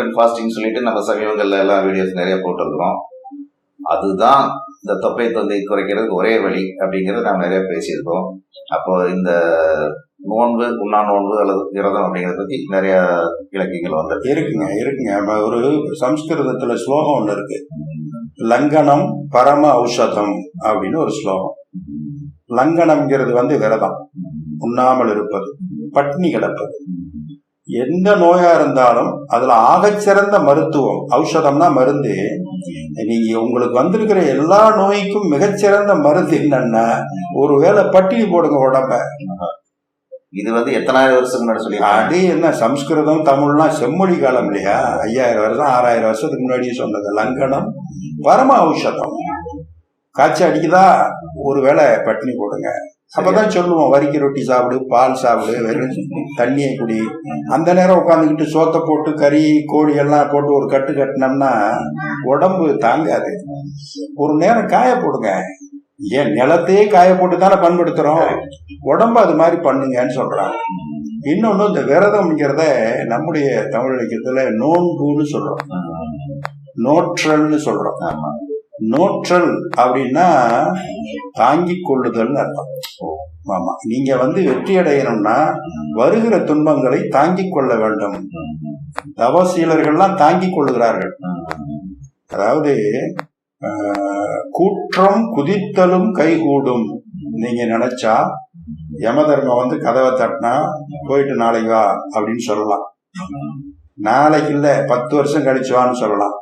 இன்டர்மீடியன் fasting சொல்லிட்டு நம்ம சமீபங்கள்ல எல்லாம் வீடியோஸ் நிறைய போட்டிருக்கிறோம். அதுதான் இந்த தொப்பை தொந்தை குறைக்கிறதுக்கு ஒரே வழி அப்படிங்கறத நாம் நிறைய பேசியிருக்கோம். அப்போ இந்த நோன்பு உண்ணா நோன்பு அல்லது விரதம் அப்படிங்கறத பத்தி நிறைய இலக்கியங்கள் வந்தது இருக்குங்க இருக்குங்க. ஒரு சம்ஸ்கிருதத்துல ஸ்லோகம் ஒண்ணு இருக்கு. லங்கனம் பரம ஔஷதம் அப்படின்னு ஒரு ஸ்லோகம். லங்கனம்ங்கிறது வந்து விரதம். உண்ணாமல் இருப்பது பட்னி கிடப்பது. எந்த நோயா இருந்தாலும் அதுல ஆகச்சிறந்த மருத்துவம் ஔஷதம்னா மருந்து. நீங்க உங்களுக்கு வந்திருக்கிற எல்லா நோய்க்கும் மிகச்சிறந்த மருந்து என்னன்னா ஒருவேளை பட்டினி போடுங்க உடம்ப. இது வந்து எத்தனாயிரம் வருஷத்துக்கு முன்னாடி சொல்லி அது என்ன சம்ஸ்கிருதம் தமிழ்லாம் செம்மொழி காலம் இல்லையா? ஐயாயிரம் வருஷம் ஆறாயிரம் வருஷத்துக்கு முன்னாடியே சொன்னது லங்கனம் பரம ஔஷதம் காய்ச்சல் அடிக்குதா? ஒருவேளை பட்டினி போடுங்க. அப்பதான் சொல்லுவோம் வரிக்கி ரொட்டி சாப்பிடு பால் சாப்பிடு வெறும் தண்ணியை குடி. அந்த நேரம் உட்காந்துக்கிட்டு சோத்தை போட்டு கறி கோழி எல்லாம் போட்டு ஒரு கட்டு கட்டினோம்னா உடம்பு தாங்காது. ஒரு நேரம் காய போடுங்க. ஏன் நிலத்தையே காய போட்டு தானே பண்படுத்துறோம்? உடம்பு அது மாதிரி பண்ணுங்கன்னு சொல்றாங்க இன்னொன்னு இந்த விரதம்ங்கிறத நம்முடைய தமிழ் இலக்கியத்துல நோன்புன்னு சொல்றோம். நோற்றல்னு சொல்றோம். ஆமா. நோற்றல் அப்படின்னா தாங்கி கொள்ளுதல்னு அர்த்தம். ஆமா. நீங்க வந்து வெற்றி அடையணும்னா வருகிற துன்பங்களை தாங்கிக் கொள்ள வேண்டும். தவசீலர்கள்லாம் தாங்கி கொள்ளுகிறார்கள். அதாவது கூற்றம் குதித்தலும் கைகூடும். நீங்க நினைச்சா யமதர்மம் வந்து கதவை தட்டினா போயிட்டு நாளைக்கு வா அப்படின்னு சொல்லலாம். நாளைக்கு இல்ல பத்து வருஷம் கழிச்சு வான்னு சொல்லலாம்.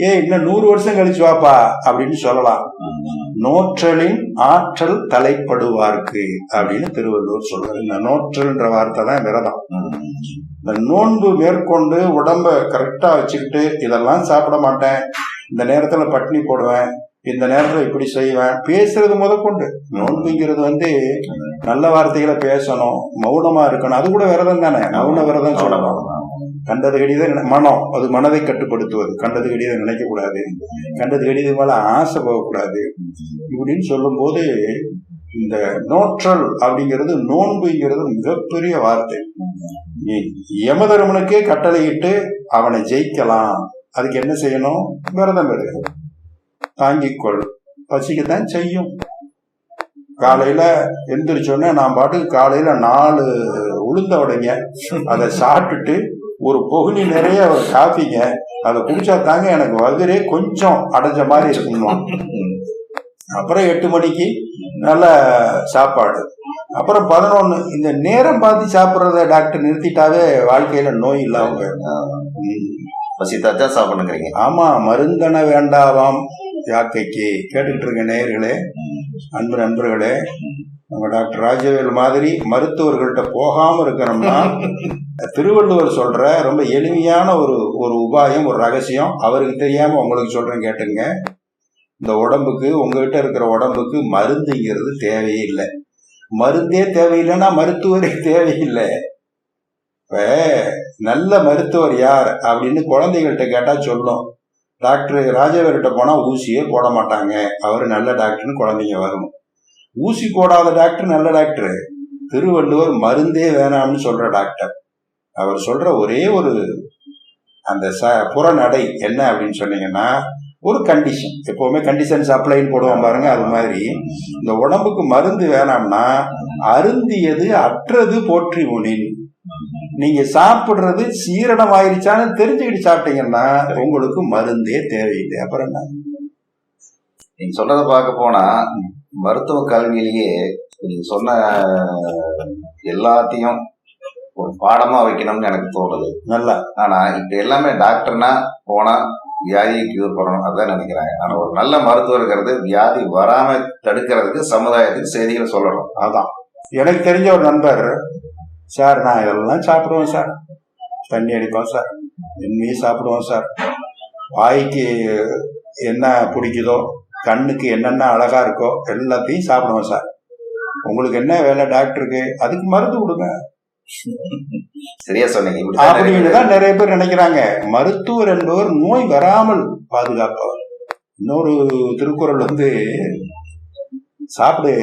ஏ இன்னும் நூறு வருஷம் கழிச்சு வாப்பா அப்படின்னு சொல்லலாம். நோற்றலின் ஆற்றல் தலைப்படுவார்க்கு அப்படின்னு திருவள்ளுவர் சொல்றாரு. இந்த நோற்றல்ன்ற வார்த்தை தான் விரதம். இந்த நோன்பு மேற்கொண்டு உடம்ப கரெக்டா வச்சுக்கிட்டு இதெல்லாம் சாப்பிட மாட்டேன். இந்த நேரத்துல பட்டினி போடுவேன். இந்த நேரத்துல இப்படி செய்வேன். பேசுறது முதற்கொண்டு. நோன்புங்கிறது வந்து நல்ல வார்த்தைகளை பேசணும் மௌனமா இருக்கணும். அது கூட விரதம் தானே? மௌன விரதம் சொல்லலாம் கண்டது கடித மனம். அது மனதை கட்டுப்படுத்துவது. கண்டது கடித நினைக்கக்கூடாது. கண்டது கடித மேல ஆசை போகக்கூடாது. இப்படின்னு சொல்லும்போது இந்த நோற்றல் அப்படிங்கிறது நோன்புங்கிறது மிகப்பெரிய வார்த்தை. நீ யமதர்மனுக்கே கட்டளையிட்டு அவனை ஜெயிக்கலாம். அதுக்கு என்ன செய்யணும்? விரதம் எடு தாங்கிக்கொள் பசிக்கத்தான் செய்யும். காலையில எந்திரிச்சோன்னே நான் பாட்டுக்கு காலையில நாலு உளுந்த உடைங்க அதை சாப்பிட்டுட்டு ஒரு பொகுனி நிறைய ஒரு காஃபிங்க அதை குடிச்சா தாங்க எனக்கு வகுரே கொஞ்சம் அடைஞ்ச மாதிரி இருக்கணும் அப்புறம் எட்டு மணிக்கு நல்ல சாப்பாடு. அப்புறம் பதினொன்னு இந்த நேரம் பார்த்து சாப்பிட்றத டாக்டர் நிறுத்திட்டாவே வாழ்க்கையில நோய் இல்லாம. பசித்தாச்சா சாப்பிடுங்கிறீங்க ஆமா மருந்தன வேண்டாவாம் யாக்கைக்கு கேட்டுக்கிட்டு இருக்க நேயர்களே அன்பு நண்பர்களே நம்ம டாக்டர் ராஜவேல் மாதிரி மருத்துவர்கள்ட்ட போகாம இருக்கணும்னா திருவள்ளுவர் சொல்ற ரொம்ப எளிமையான ஒரு ஒரு உபாயம் ஒரு ரகசியம். அவருக்கு தெரியாம உங்களுக்கு சொல்றேன் கேட்டுங்க இந்த உடம்புக்கு உங்ககிட்ட இருக்கிற உடம்புக்கு மருந்துங்கிறது தேவையே இல்லை. மருந்தே தேவையில்லைன்னா மருத்துவரே தேவையில்லை. இப்போ நல்ல மருத்துவர் யார் அப்படின்னு குழந்தைகள்கிட்ட கேட்டால் சொல்லும். டாக்டர் ராஜவேல்கிட்ட போனால் ஊசியே போட மாட்டாங்க. அவர் நல்ல டாக்டர்னு குழந்தைங்க வரும். ஊசி போடாத டாக்டர் நல்ல டாக்டர். திருவள்ளுவர் மருந்தே வேணாம்னு சொல்ற டாக்டர். அவர் சொல்ற ஒரே ஒரு அந்த ச புறநடை என்ன அப்படின்னு சொன்னீங்கன்னா ஒரு கண்டிஷன் எப்பவுமே கண்டிஷன் சப்ளைன்னு போடுவோம் பாருங்க அது மாதிரி. இந்த உடம்புக்கு மருந்து வேணாம்னா அருந்தியது அற்றது போற்றி உணின் நீங்க சாப்பிடுறது சீரணம் ஆயிருச்சான்னு தெரிஞ்சுக்கிட்டு சாப்பிட்டீங்கன்னா உங்களுக்கு மருந்தே தேவையில்லை. அப்புறம் என்ன? நீங்க சொல்றதை பார்க்க போனா மருத்துவ கல்வியிலேயே நீங்க சொன்ன எல்லாத்தையும் ஒரு பாடமா வைக்கணும்னு எனக்கு தோணுது. நல்லா. ஆனா இப்ப எல்லாமே டாக்டர்னா போனா வியாதியை கியூர் பண்ணணும் அதான் நினைக்கிறாங்க. ஆனா ஒரு நல்ல மருத்துவர் இருக்கிறது வியாதி வராம தடுக்கிறதுக்கு சமுதாயத்துக்கு செய்திகளை சொல்லணும். அதான். எனக்கு தெரிஞ்ச ஒரு நண்பர் சார் நான் இதெல்லாம் சாப்பிடுவேன் சார். தண்ணி அடிப்போம் சார். எண்ணெயும் சாப்பிடுவோம் சார். வாய்க்கு என்ன பிடிக்குதோ கண்ணுக்கு என்னென்ன அழகா இருக்கோ எல்லாத்தையும் சாப்பிடுவோம் சார். உங்களுக்கு என்ன வேலை டாக்டருக்கு அதுக்கு மருந்து கொடுங்க. சரியா சொன்னீங்க. அப்படின்னு. தான் நிறைய பேர் நினைக்கிறாங்க. மருத்துவர் என்பவர் நோய் வராமல் பாதுகாப்பவர். இன்னொரு திருக்குறள் வந்து சாப்பிடு.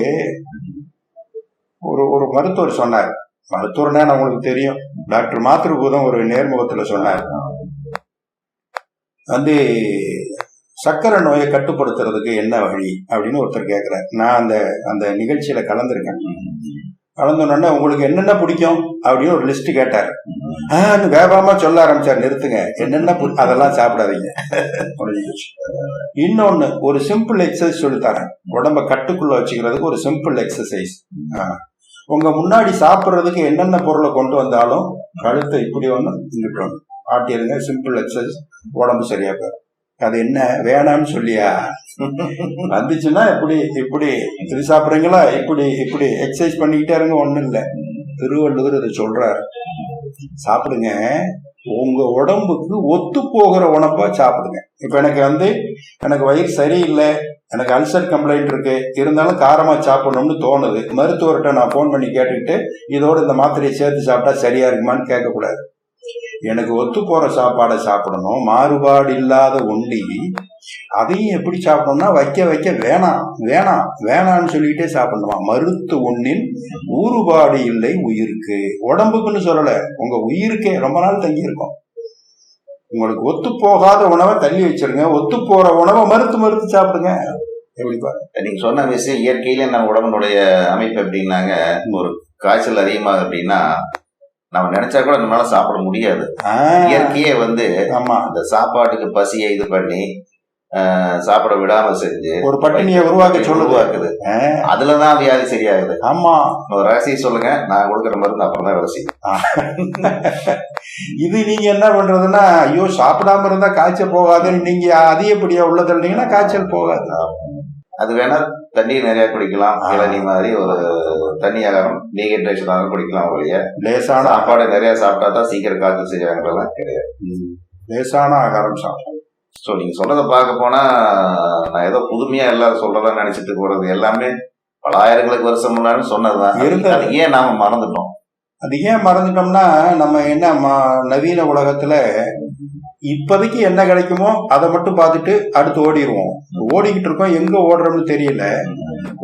ஒரு ஒரு மருத்துவர் சொன்னார். மருத்துவர்னா உங்களுக்கு தெரியும். டாக்டர் மாத்திருபூதம் ஒரு நேர்முகத்துல சொன்னார். வந்து சர்க்கரை நோயை கட்டுப்படுத்துறதுக்கு என்ன வழி அப்படின்னு ஒருத்தர் கேட்குறாரு நான் அந்த அந்த நிகழ்ச்சியில கலந்துருக்கேன். கலந்தோடனே உங்களுக்கு என்னென்ன பிடிக்கும் அப்படின்னு ஒரு லிஸ்ட் கேட்டார். ஆஹ் வேகமா சொல்ல ஆரம்பிச்சார். நிறுத்துங்க. என்னென்ன பு- அதெல்லாம் சாப்பிடாதீங்க. இன்னொன்று இன்னொன்னு ஒரு சிம்பிள் எக்ஸசைஸ் சொல்லித்தரேன் உடம்ப கட்டுக்குள்ள வச்சுக்கிறதுக்கு ஒரு சிம்பிள் எக்ஸசைஸ் உங்க முன்னாடி சாப்பிட்றதுக்கு என்னென்ன பொருளை கொண்டு வந்தாலும் கழுத்தை இப்படி ஒன்று இங்கிட்டு ஒன்று ஆட்டிடுங்க சிம்பிள் எக்ஸசைஸ் உடம்பு சரியா போயிடும். அது என்ன? வேணாம்னு சொல்லியா? வந்துச்சுன்னா இப்படி இப்படி. இது சாப்பிட்றீங்களா? இப்படி இப்படி. எக்ஸசைஸ் பண்ணிக்கிட்டே இருங்க ஒன்றும் இல்லை. திருவள்ளுவர் இதை சொல்றாரு. சாப்பிடுங்க. உங்க உடம்புக்கு ஒத்து போகிற உணப்பா சாப்பிடுங்க. இப்ப எனக்கு வந்து எனக்கு வயிறு சரியில்லை எனக்கு அல்சர் கம்ப்ளைண்ட் இருக்கு. இருந்தாலும் காரமா சாப்பிடணும்னு தோணுது. மருத்துவர்கிட்ட நான் ஃபோன் பண்ணி கேட்டுக்கிட்டு இதோட இந்த மாத்திரையை சேர்த்து சாப்பிட்டா சரியா இருக்குமான்னு கேட்கக்கூடாது. எனக்கு ஒத்து போற சாப்பாடை சாப்பிடணும். மாறுபாடு இல்லாத ஒண்டி அதையும் எப்படி சாப்பிடணும்னா வைக்க வைக்க வேணாம் வேணாம் வேணாம்னு சொல்லிக்கிட்டே சாப்பிடணுமா? மருத்து ஒண்ணின் ஊறுபாடு இல்லை உயிருக்கு. உடம்புக்குன்னு சொல்லல உங்க உயிருக்கே ரொம்ப நாள் தங்கி உங்களுக்கு ஒத்து போகாத உணவை தள்ளி வச்சிருங்க. ஒத்து போற உணவை மறுத்து மறுத்து சாப்பிடுங்க. எப்படிப்பா நீங்க சொன்ன விஷயம் இயற்கையில நம்ம உடம்புடைய அமைப்பு எப்படின்னாங்க ஒரு காய்ச்சல் அதிகமாக அப்படின்னா நம்ம நினைச்சா கூட நம்மளால சாப்பிட முடியாது. இயற்கையே வந்து ஆமா. அந்த சாப்பாட்டுக்கு பசியை இது பண்ணி சாப்பிட விடாம செஞ்சு ஒரு பட்டினியை உருவாக்க ஆ, அதுலதான் வியாதி சரியாகுது. ஆமா. ஒரு ரகசியம் சொல்லுங்க நான் கொடுக்குற மருந்து அப்புறம் தான் வேலை செய்யும் இது நீங்க என்ன பண்றதுன்னா ஐயோ சாப்பிடாம இருந்தா காய்ச்சல் போகாதுன்னு நீங்க அதிகப்படியா உள்ள தள்ளினீங்கன்னா காய்ச்சல் போகாது. அது வேணா தண்ணி நிறைய குடிக்கலாம். இளநீ மாதிரி ஒரு தண்ணி ஆகாரம் டீஹைட்ரேஷனாக குடிக்கலாம் ஒழிய. லேசான சாப்பாடு நிறைய சாப்பிட்டா தான் சீக்கிரம் காய்ச்சல் சரியாகிறதெல்லாம் கிடையாது லேசான ஆகாரம் சாப்பிடும் ஸோ நீங்க சொன்னதை பார்க்க போனா நான் ஏதோ புதுமையா எல்லாம் சொல்றதா நினைச்சிட்டு போறது எல்லாமே பல ஆயிரங்களுக்கு வருஷம் முன்னாடி சொன்னதுதான். அது- இருந்தது. ஏன் நாம மறந்துட்டோம்? அது ஏன் மறந்துட்டோம்னா நம்ம என்ன நவீன உலகத்துல இப்போதைக்கு என்ன கிடைக்குமோ அதை மட்டும் பார்த்துட்டு அடுத்து ஓடிடுவோம் ஓடிக்கிட்டு இருக்கோம் எங்க ஓடுறோம்னு தெரியல.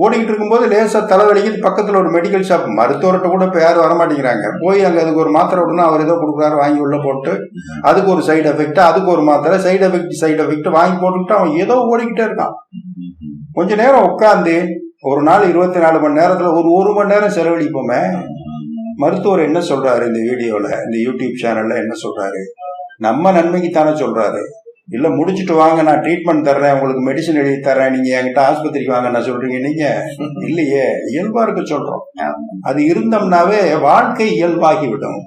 ஓடிக்கிட்டு இருக்கும்போது லேசா தலைவலிக்கு பக்கத்தில் ஒரு மெடிக்கல் ஷாப் மருத்துவர்கிட்ட கூட இப்போ யாரும் வரமாட்டேங்கிறாங்க. போய் அங்கே அதுக்கு ஒரு மாத்திரை விடணும் அவர் ஏதோ கொடுக்குறாரு வாங்கி உள்ள போட்டு அதுக்கு ஒரு சைடு எஃபெக்ட் அதுக்கு ஒரு மாத்திரை சைடு எஃபெக்ட் சைடு எஃபெக்ட் வாங்கி போட்டுக்கிட்டு அவன் ஏதோ ஓடிக்கிட்டே இருக்கான். கொஞ்ச நேரம் உட்காந்து ஒரு நாள் இருபத்தி நாலு மணி நேரத்தில் ஒரு ஒரு மணி நேரம் செலவழிப்போமே. மருத்துவர் என்ன சொல்றாரு இந்த வீடியோல இந்த யூடியூப் சேனல்ல என்ன சொல்றாரு? நம்ம நன்மைக்கு தானே சொல்றாரு. இல்ல முடிச்சுட்டு வாங்க நான் ட்ரீட்மெண்ட் தர்றேன் உங்களுக்கு மெடிசன் எழுதி தர்றேன் நீங்க என்கிட்ட ஆஸ்பத்திரிக்கு வாங்க நான் சொல்றீங்க. நீங்க இல்லையே இயல்பா இருக்க சொல்றோம். அது இருந்தோம்னாவே வாழ்க்கை இயல்பாகி விடும்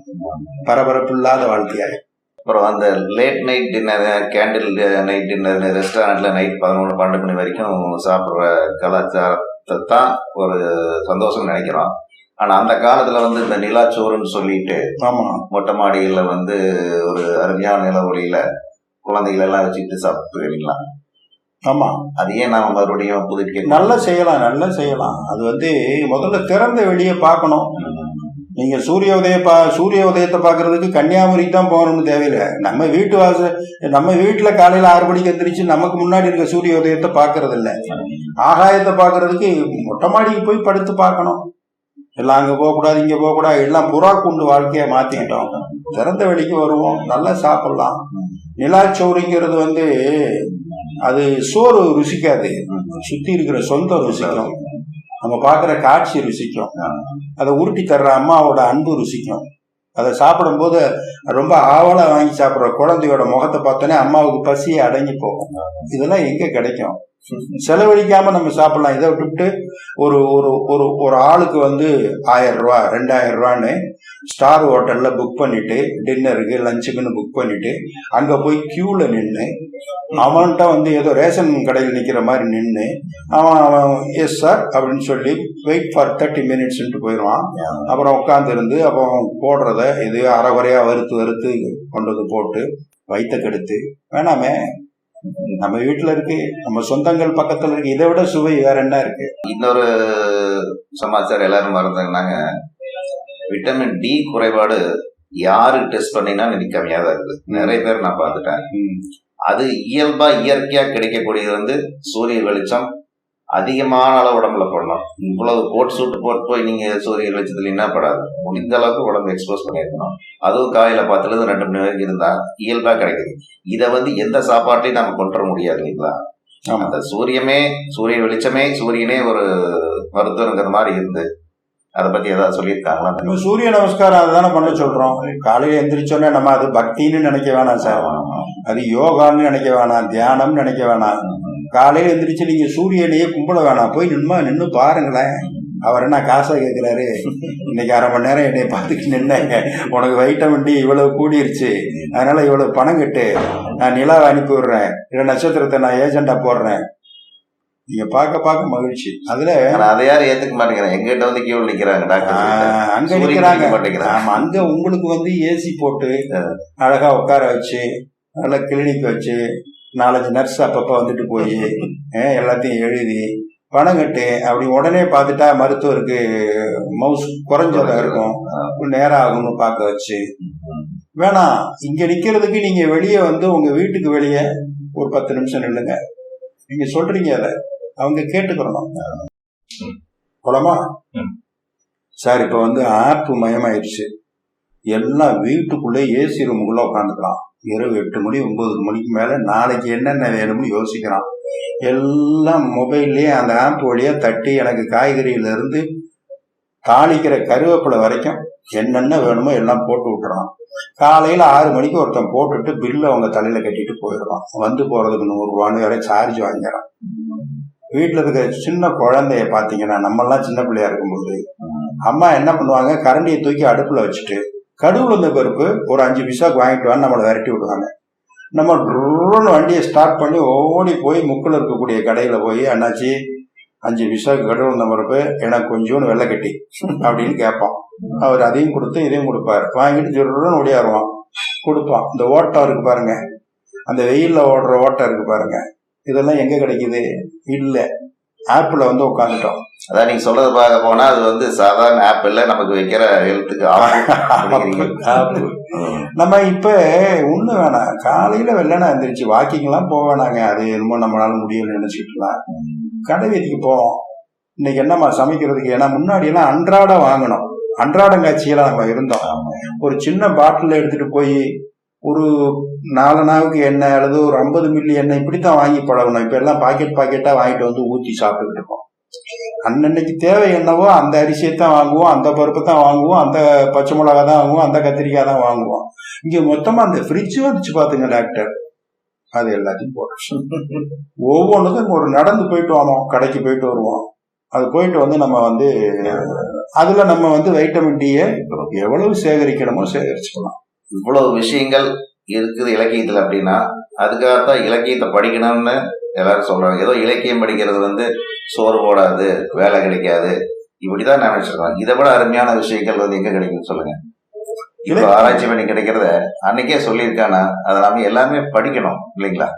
பரபரப்பு இல்லாத வாழ்க்கையாக அப்புறம் அந்த late night dinner candle night dinner ரெஸ்டாரண்ட்ல நைட் பதினொன்று பன்னெண்டு மணி வரைக்கும் சாப்பிட்ற கலாச்சாரத்தை தான் ஒரு சந்தோஷம் நினைக்கிறோம். ஆனா அந்த காலத்துல வந்து இந்த நிலாச்சோறுன்னு சொல்லிட்டு ஆமா. மொட்டை மாடியில வந்து ஒரு அருமையான நில ஒளியில குழந்தைகள் எல்லாம் வச்சுக்கிட்டு சாப்பிட்டுருவீங்களா ஆமா. அது ஏன் நாம மறுபடியும் புதுப்பிக்க நல்லா செய்யலாம் நல்லா செய்யலாம். அது வந்து முதல்ல திறந்த வெளியே பார்க்கணும். நீங்க சூரிய உதய பா சூரிய உதயத்தை பார்க்கறதுக்கு கன்னியாகுமரி தான் போகணும்னு தேவையில்லை. நம்ம வீட்டு வாச நம்ம வீட்டுல காலையில ஆறு மணிக்கு எந்திரிச்சு நமக்கு முன்னாடி இருக்க சூரிய உதயத்தை பார்க்கறது இல்ல ஆகாயத்தை பார்க்கறதுக்கு மொட்டை மாடிக்கு போய் படுத்து பார்க்கணும். எல்லாம் அங்கே போகக்கூடாது இங்கே போகக்கூடாது எல்லாம் புறா குண்டு வாழ்க்கையை மாற்றிக்கிட்டோம் திறந்த வெளிக்கு வருவோம் நல்லா சாப்பிடலாம். நிலாச்சோறுங்கிறது வந்து அது சோறு ருசிக்காது. சுற்றி இருக்கிற சொந்த ருசிக்கும். நம்ம பார்க்குற காட்சி ருசிக்கும். அதை உருட்டி தர்ற அம்மாவோட அன்பு ருசிக்கும். அதை சாப்பிடும்போது ரொம்ப ஆவலாக வாங்கி சாப்பிட்ற குழந்தையோட முகத்தை பார்த்தோன்னே அம்மாவுக்கு பசியை அடங்கி போகும். இதெல்லாம் எங்கே கிடைக்கும்? செலவழிக்காம நம்ம சாப்பிடலாம். இதை விட்டுவிட்டு ஒரு ஒரு ஒரு ஒரு ஆளுக்கு வந்து ஆயிரம் ரூபா ரெண்டாயிரம் ரூபான்னு ஸ்டார் ஹோட்டல்ல புக் பண்ணிட்டு டின்னருக்கு லஞ்சுக்குன்னு புக் பண்ணிட்டு அங்க போய் கியூல நின்று அவன்கிட்ட வந்து ஏதோ ரேஷன் கடையில் நிக்கிற மாதிரி நின்று அவன் அவன் எஸ் சார் அப்படின்னு சொல்லி வெயிட் ஃபார் தேர்ட்டி மினிட்ஸ்ன்ட்டு போயிடுவான் அப்புறம் உட்காந்து இருந்து அப்புறம் போடுறத இது அரைகுறையா வறுத்து வறுத்து கொண்டு வந்து போட்டு வயிற்ற கெடுத்து வேணாமே. நம்ம வீட்டுல இருக்கு. நம்ம சொந்தங்கள் பக்கத்துல இருக்கு. இதை விட சுவை வேற என்ன இருக்கு? இன்னொரு சமாச்சாரம் எல்லாரும் மறந்தாங்கன்னாங்க விட்டமின் டி குறைபாடு யாரு டெஸ்ட் பண்ணினாலும் இன்னைக்கு கம்மியா தான் இருக்குது நிறைய பேர் நான் பார்த்துட்டேன். அது இயல்பா இயற்கையா கிடைக்கக்கூடியது வந்து சூரிய வெளிச்சம் அதிகமான அளவு உடம்புல போடணும் இவ்வளவு கோட் சூட்டு போட்டு போய் நீங்க சூரிய வெளிச்சத்துல என்ன படாது. முடிந்த அளவுக்கு உடம்பு எக்ஸ்போஸ் பண்ணிருக்கணும் அதுவும் காலையில பத்துல இருந்து ரெண்டு மணி வரைக்கும் இருந்தா இயல்பா கிடைக்குது. இதை வந்து எந்த சாப்பாட்டையும் நம்ம கொண்டு வர முடியாது இல்லைங்களா? ஆமா. அந்த சூரியமே சூரிய வெளிச்சமே சூரியனே ஒரு மருத்துவங்கிற மாதிரி இருந்து அதை பத்தி ஏதாவது சொல்லியிருக்காங்களா? சூரிய நமஸ்காரம் அதுதானே பண்ண சொல்றோம். காலையில எந்திரிச்சோன்னே நம்ம அது பக்தின்னு நினைக்க வேணாம் சார். அது யோகான்னு நினைக்க வேணாம் தியானம்னு நினைக்க வேணாம். காலையில எந்திரிச்சு நீங்க சூரியனையே கும்பிட வேணாம். போய் நின்மா நின்று பாருங்களேன். அவர் என்ன காசா கேட்கிறாரு இன்னைக்கு அரை மணி நேரம் என்னை பார்த்துட்டு நின்னேங்க உனக்கு வைட்டமின் டி இவ்வளவு கூடிருச்சு. அதனால இவ்வளவு பணம் கட்டு. நான் நிலாவை அனுப்பி விடுறேன். இல்லை நட்சத்திரத்தை நான் ஏஜெண்டா போடுறேன். நீங்க பார்க்க பார்க்க மகிழ்ச்சி. அதுல அதை யாரும் ஏத்துக்க மாட்டேங்கிறாங்க. எங்கிட்ட வந்து கியூ நிக்கிறாங்க அங்க சூரியன் நிக்கிறாங்க. நிக்க மாட்டேங்கிறாங்க. ஆமா அங்க உங்களுக்கு வந்து ஏசி போட்டு அழகா உட்கார வச்சு நல்ல கிளினிக் வச்சு நாலஞ்சு நர்ஸ் அப்பப்ப வந்துட்டு போய் எல்லாத்தையும் எழுதி பணம் கட்டு அப்படி உடனே பார்த்துட்டா மருத்துவருக்கு மவுஸ் குறைஞ்சதா இருக்கும். நேரம் ஆகும்னு பார்க்க வச்சு. வேணாம் இங்க நிக்கிறதுக்கு நீங்க வெளியே வந்து உங்க வீட்டுக்கு வெளியே ஒரு பத்து நிமிஷம் நில்லுங்க. நீங்க சொல்றீங்க அதை. அவங்க கேட்டுக்கிறணும் போலாமா. சார் இப்ப வந்து ஆப் மயமாயிருச்சு எல்லாம் வீட்டுக்குள்ளே ஏசி ரூமுக்குள்ள உட்காந்துக்கலாம் இரவு எட்டு மணி ஒன்பது மணிக்கு மேலே நாளைக்கு என்னென்ன வேணும்னு யோசிக்கிறான். எல்லாம் மொபைல்லேயே அந்த ஆப் வழியாக தட்டி எனக்கு காய்கறியிலேருந்து தாளிக்கிற கருவேப்பிலை வரைக்கும் என்னென்ன வேணுமோ எல்லாம் போட்டு விட்டுறான். காலையில் ஆறு மணிக்கு ஒருத்தன் போட்டுட்டு பில்லை அவங்க தலையில் கட்டிட்டு போயிடுறான். வந்து போகிறதுக்கு நூறுரூவான்னு வரை வேற சார்ஜ் வாங்கிறான். வீட்டில் இருக்கிற சின்ன குழந்தைய பார்த்தீங்கன்னா நம்மெல்லாம் சின்ன பிள்ளையா இருக்கும்போது அம்மா என்ன பண்ணுவாங்க? கரண்டியை தூக்கி அடுப்பில் வச்சுட்டு கடுவில் இருந்த பருப்பு ஒரு அஞ்சு விசாவுக்கு வாங்கிட்டு வந்து நம்மளை விரட்டி விடுவாங்க நம்ம ட்ரோன்னு வண்டியை ஸ்டார்ட் பண்ணி ஓடி போய் முக்கில் இருக்கக்கூடிய கடையில் போய் அண்ணாச்சி அஞ்சு விசாவுக்கு கடுவு இருந்த பருப்பு எனக்கு கொஞ்சோன்னு வெள்ளை கட்டி அப்படின்னு கேட்பான். அவர் அதையும் கொடுத்து இதையும் கொடுப்பாரு. வாங்கிட்டு ஜொருன்னு ஓடியாருவான். கொடுப்பான். இந்த ஓட்டம் இருக்கு பாருங்க. அந்த வெயிலில் ஓடுற ஓட்டம் இருக்கு பாருங்க. இதெல்லாம் எங்கே கிடைக்குது? இல்லை. ஆப்பில் வந்து உட்காந்துட்டோம் அதான் நீங்க சொல்றது பார்க்க போனா அது வந்து சாதாரண ஆப் இல்ல நமக்கு வைக்கிற ஹெல்த்துக்கு நம்ம இப்ப ஒண்ணு வேணாம். காலையில வெள்ளனா எந்திரிச்சு வாக்கிங் எல்லாம் போக வேணாங்க. அது என்னமோ நம்மளால முடியும்னு நினைச்சுக்கலாம் கடை வீதிக்கு போவோம் இன்னைக்கு என்னம்மா சமைக்கிறதுக்கு? ஏன்னா முன்னாடி எல்லாம் அன்றாடம் வாங்கணும் அன்றாடம் காட்சியில நம்ம இருந்தோம். ஒரு சின்ன பாட்டில் எடுத்துட்டு போய் ஒரு நாலு நாவுக்கு எண்ணெய் அல்லது ஒரு ஐம்பது மில்லி எண்ணெய் இப்படித்தான் வாங்கி பழகணும். இப்ப எல்லாம் பாக்கெட் பாக்கெட்டா வாங்கிட்டு வந்து ஊத்தி சாப்பிட்டுட்டு இருக்கோம். அன்னன்னைக்கு தேவை என்னவோ அந்த அரிசியை தான் வாங்குவோம் அந்த பருப்பு தான் வாங்குவோம் அந்த பச்சை மிளகா தான் வாங்குவோம் அந்த கத்திரிக்காய் தான் வாங்குவோம். இங்க மொத்தமா அந்த ஃப்ரிட்ஜ் வந்துச்சு பாத்துங்க டாக்டர் அது எல்லாத்தையும் போட்டு ஒவ்வொன்றுக்கும் ஒரு நடந்து போயிட்டு வரோம் கடைக்கு போயிட்டு வருவோம். அது போயிட்டு வந்து நம்ம வந்து அதுல நம்ம வந்து வைட்டமின் டியை எவ்வளவு சேகரிக்கணுமோ சேகரிச்சுக்கலாம். இவ்வளவு விஷயங்கள் இருக்குது இலக்கியத்துல அப்படின்னா அதுக்காகத்தான் இலக்கியத்தை படிக்கணும்னு எல்லாரும் சொல்றாங்க. ஏதோ இலக்கியம் படிக்கிறது வந்து சோறு போடாது வேலை கிடைக்காது. இப்படிதான் நினைச்சிருக்காங்க இதை விட அருமையான விஷயங்கள் வந்து எங்க கிடைக்கும் சொல்லுங்க. இப்போ ஆராய்ச்சி பண்ணி கிடைக்கிறத அன்னைக்கே சொல்லியிருக்கானா? அதை நாம எல்லாமே படிக்கணும் இல்லைங்களா?